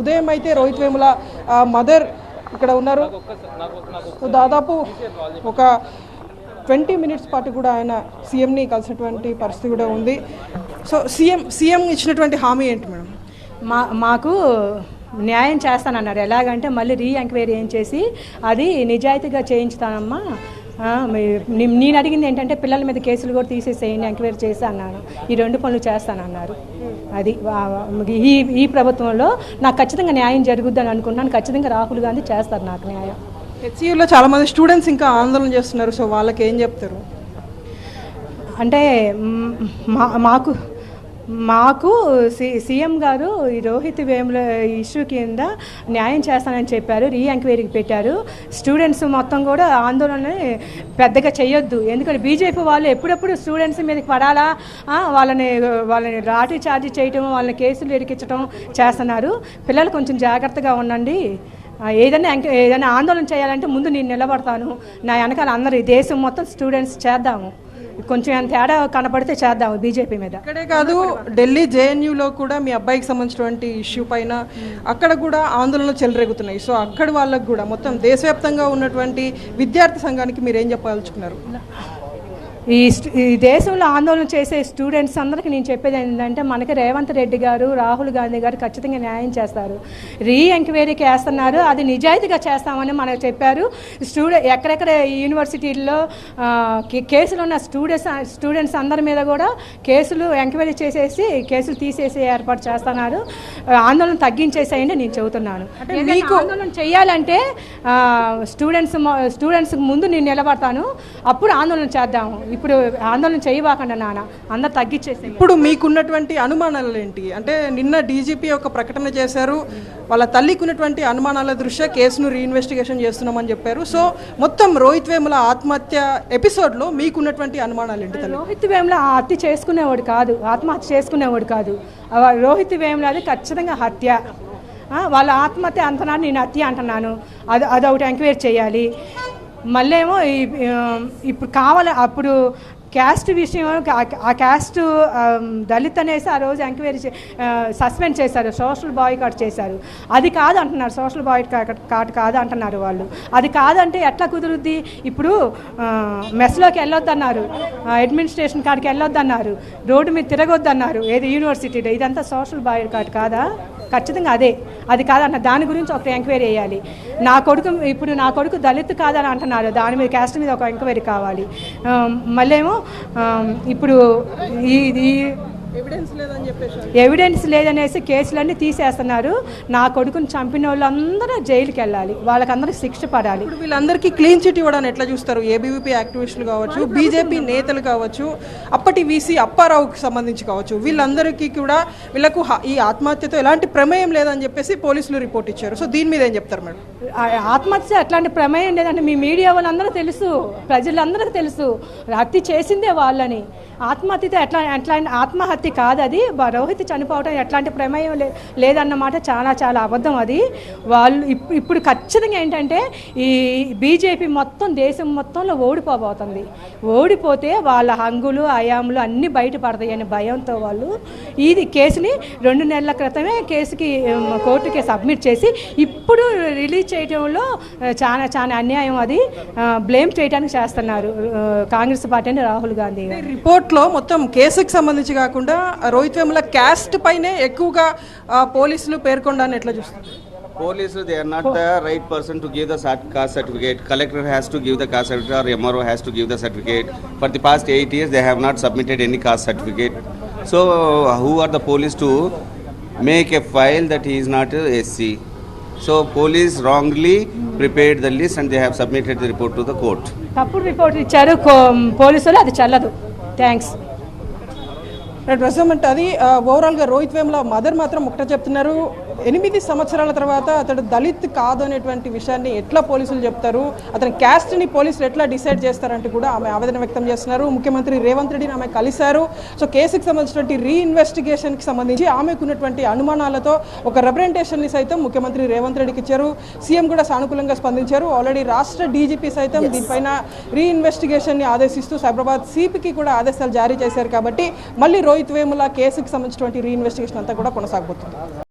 ఉదయం అయితే రోహిత్ వేముల మదర్ ఇక్కడ ఉన్నారు. దాదాపు ఒక ట్వంటీ మినిట్స్ పాటు కూడా ఆయన సీఎంని కలిసినటువంటి పరిస్థితి కూడా ఉంది. సో సీఎం సీఎం ఇచ్చినటువంటి హామీ ఏంటి మేడం? మా మాకు న్యాయం చేస్తానన్నారు. ఎలాగంటే మళ్ళీ రీ ఎంక్వైరీ ఏం చేసి అది నిజాయితీగా చేయించుతానమ్మా. నేను అడిగింది ఏంటంటే పిల్లల మీద కేసులు కూడా తీసేసేయండి ఎంక్వైరీ చేసి అన్నాను. ఈ రెండు పనులు చేస్తానన్నారు అది ఈ ఈ ప్రభుత్వంలో నాకు ఖచ్చితంగా న్యాయం జరుగుద్దని అనుకుంటున్నాను ఖచ్చితంగా రాహుల్ గాంధీ చేస్తారు నాకు న్యాయం. హెచ్సియూలో చాలా మంది స్టూడెంట్స్ ఇంకా ఆందోళన చేస్తున్నారు. సో వాళ్ళకి ఏం చెప్తారు? అంటే మా మాకు మాకు సి సీఎం గారు ఈ రోహిత్ వేముల ఇష్యూ కింద న్యాయం చేస్తానని చెప్పారు రీ ఎంక్వైరీకి పెట్టారు. స్టూడెంట్స్ మొత్తం కూడా ఆందోళన పెద్దగా చేయొద్దు. ఎందుకంటే బీజేపీ వాళ్ళు ఎప్పుడెప్పుడు స్టూడెంట్స్ మీదకి పడాలా? వాళ్ళని వాళ్ళని లాఠీ ఛార్జ్ చేయటం వాళ్ళని కేసులు ఇరికించడం చేస్తున్నారు. పిల్లలు కొంచెం జాగ్రత్తగా ఉండండి. ఏదైనా ఏదైనా ఆందోళన చేయాలంటే ముందు నేను నిలబడతాను. నా వెనకాల అందరూ ఈ దేశం మొత్తం స్టూడెంట్స్ చేద్దాము. కొంచెం తేడా కనపడితే చేద్దాం బీజేపీ మీద. ఇక్కడే కాదు ఢిల్లీ జేఎన్యూలో కూడా మీ అబ్బాయికి సంబంధించినటువంటి ఇష్యూ పైన అక్కడ కూడా ఆందోళనలు చెలరేగుతున్నాయి. సో అక్కడ వాళ్ళకు కూడా మొత్తం దేశవ్యాప్తంగా ఉన్నటువంటి విద్యార్థి సంఘానికి మీరు ఏం చెప్పదలుచుకున్నారు? ఈ ఈ దేశంలో ఆందోళన చేసే స్టూడెంట్స్ అందరికీ నేను చెప్పేది ఏంటంటే మనకి రేవంత్ రెడ్డి గారు రాహుల్ గాంధీ గారు ఖచ్చితంగా న్యాయం చేస్తారు. రీ ఎంక్వైరీకి వేస్తున్నారు అది నిజాయితీగా చేస్తామని మనకు చెప్పారు. స్టూడెంట్ ఎక్కడెక్కడ యూనివర్సిటీల్లో కేసులు ఉన్న స్టూడెంట్స్ స్టూడెంట్స్ అందరి మీద కూడా కేసులు ఎంక్వైరీ చేసేసి కేసులు తీసేసి ఏర్పాటు చేస్తున్నారు. ఆందోళన తగ్గించేసేయండి నేను చెబుతున్నాను. మీకు ఆందోళన చేయాలంటే స్టూడెంట్స్ మొ- స్టూడెంట్స్ ముందు నేను నిలబడతాను. అప్పుడు ఆందోళన చేద్దాము. ఇప్పుడు ఆందోళన చేయబాకండి నాన్న. అందరు తగ్గించేసి ఇప్పుడు మీకున్నటువంటి అనుమానాలు ఏంటి అంటే నిన్న డీజీపీ ఒక ప్రకటన చేశారు. వాళ్ళ తల్లికి ఉన్నటువంటి అనుమానాల దృష్ట్యా కేసును రీఇన్వెస్టిగేషన్ చేస్తున్నామని చెప్పారు. సో మొత్తం రోహిత్ వేముల ఆత్మహత్య ఎపిసోడ్లో మీకున్నటువంటి అనుమానాలు ఏంటి రోహిత్ వేముల ఆ హత్య చేసుకునేవాడు కాదు. ఆత్మహత్య చేసుకునేవాడు కాదు. రోహిత్ వేముల అది ఖచ్చితంగా హత్య. వాళ్ళ ఆత్మహత్య అంటున్నాను నేను హత్య అంటున్నాను. అది అదొకటి ఎంక్వైరీ చేయాలి. మళ్ళీ ఏమో ఈ- ఇప్పుడు కావాలి అప్పుడు క్యాస్ట్ విషయం ఆ- క్యాస్ట్ దళిత్ అనేసి ఆ రోజు ఎంక్వైరీ సస్పెండ్ చేశారు సోషల్ బాయ్కాట్ చేశారు. అది కాదు అంటున్నారు సోషల్ బాయ్ కాట్ కాదు అంటున్నారు వాళ్ళు. అది కాదంటే ఎట్లా కుదురుద్ది? ఇప్పుడు మెస్లోకి మెస్లోకి వెళ్ళొద్దన్నారు అడ్మినిస్ట్రేషన్ కాడికి వెళ్ళొద్దన్నారు రోడ్డు మీద తిరగొద్దన్నారు ఏది యూనివర్సిటీలో ఇదంతా సోషల్ బాయ్ కాట్ కాదా? ఖచ్చితంగా అదే. అది కాదన్న దాని గురించి ఒక ఎంక్వైరీ వేయాలి. నా కొడుకు ఇప్పుడు నా కొడుకు దళిత్ కాదని అంటున్నారు. దాని మీద క్యాస్ట్ మీద ఒక ఎంక్వైరీ కావాలి. మళ్ళేమో ఇప్పుడు ఈ ఎవిడెన్స్ లేదని చెప్పేసి ఎవిడెన్స్ లేదనేసి కేసులన్నీ తీసేస్తున్నారు. నా కొడుకుని చంపిన వాళ్ళందరూ జైలుకి వెళ్ళాలి వాళ్ళకందరికీ శిక్ష పడాలి. ఇప్పుడు వీళ్ళందరికీ క్లీన్ చిట్ ఇవ్వడానికి ఎట్లా చూస్తారు? ఏబీవీపీ యాక్టివిస్టులు కావచ్చు బీజేపీ నేతలు కావచ్చు అప్పటి వీసీ అప్పారావుకి సంబంధించి కావచ్చు వీళ్ళందరికీ కూడా వీళ్ళకు ఈ ఆత్మహత్యతో ఎలాంటి ప్రమేయం లేదని చెప్పేసి పోలీసులు రిపోర్ట్ ఇచ్చారు. సో దీని మీద ఏం చెప్తారు మేడం? ఆత్మహత్య అట్లాంటి ప్రమేయం లేదంటే మీ మీడియా వాళ్ళందరూ తెలుసు ప్రజలందరికీ తెలుసు. హత్య చేసిందే వాళ్ళని. ఆత్మహత్యతో ఎట్లా ఎట్లాంటి ఆత్మహత్య కాదు అది రోహిత్ చనిపోవటం ఎట్లాంటి ప్రమేయం లేదన్నమాట. చాలా చాలా అబద్ధం అది. వాళ్ళు ఇప్- ఇప్పుడు ఖచ్చితంగా ఏంటంటే ఈ బీజేపీ మొత్తం దేశం మొత్తంలో ఓడిపోబోతుంది. ఓడిపోతే వాళ్ళ హంగులు అయాములు అన్నీ బయటపడతాయి అనే భయంతో వాళ్ళు ఇది కేసుని రెండు నెలల క్రితమే కేసుకి కోర్టుకి సబ్మిట్ చేసి ఇప్పుడు రిలీజ్ చేయడంలో చాలా చాలా అన్యాయం అది. బ్లేమ్ చేయడానికి చేస్తున్నారు కాంగ్రెస్ పార్టీ అని రాహుల్ గాంధీ రిపోర్ట్లో మొత్తం కేసుకి సంబంధించి కాకుండా కాకుండా రోహిత్ వేముల క్యాస్ట్ పైనే ఎక్కువగా పోలీసులు పేర్కొండని ఎట్లా చూస్తారు? పోలీసులు they are not the right person to give the cert caste certificate collector has to give the caste certificate or MRO has to give the certificate for the past eight years they have not submitted any caste certificate so who are the police to make a file that is not SC so police wrongly prepared the list and they have submitted the report to the court తప్పుడు report ఇచ్చారు పోలీసులు అది చల్లదు. Thanks అంటే అది ఆ, ఓవరాల్గా Rohit Vemula mother మాత్రం ఒకటే చెప్తున్నారు. ఎనిమిది సంవత్సరాల తర్వాత అతడు దళిత్ కాదు అనేటువంటి విషయాన్ని ఎట్లా పోలీసులు చెప్తారు? అతని క్యాస్ట్ని పోలీసులు ఎట్లా డిసైడ్ చేస్తారంటూ కూడా ఆమె ఆవేదన వ్యక్తం చేస్తున్నారు. ముఖ్యమంత్రి రేవంత్ రెడ్డిని ఆమె కలిశారు. సో కేసుకి సంబంధించినటువంటి రీఇన్వెస్టిగేషన్కి సంబంధించి ఆమెకు ఉన్నటువంటి అనుమానాలతో ఒక రిప్రజెంటేషన్ని సైతం ముఖ్యమంత్రి రేవంత్ రెడ్డికి ఇచ్చారు. సీఎం కూడా సానుకూలంగా స్పందించారు. ఆల్రెడీ రాష్ట్ర డీజీపీ సైతం దీనిపైన రీఇన్వెస్టిగేషన్ని ఆదేశిస్తూ సైబరాబాద్ సిపికి కూడా ఆదేశాలు జారీ చేశారు కాబట్టి మళ్ళీ రోహిత్ వేముల కేసుకి సంబంధించినటువంటి రీఇన్వెస్టిగేషన్ అంతా కూడా కొనసాగబోతుంది.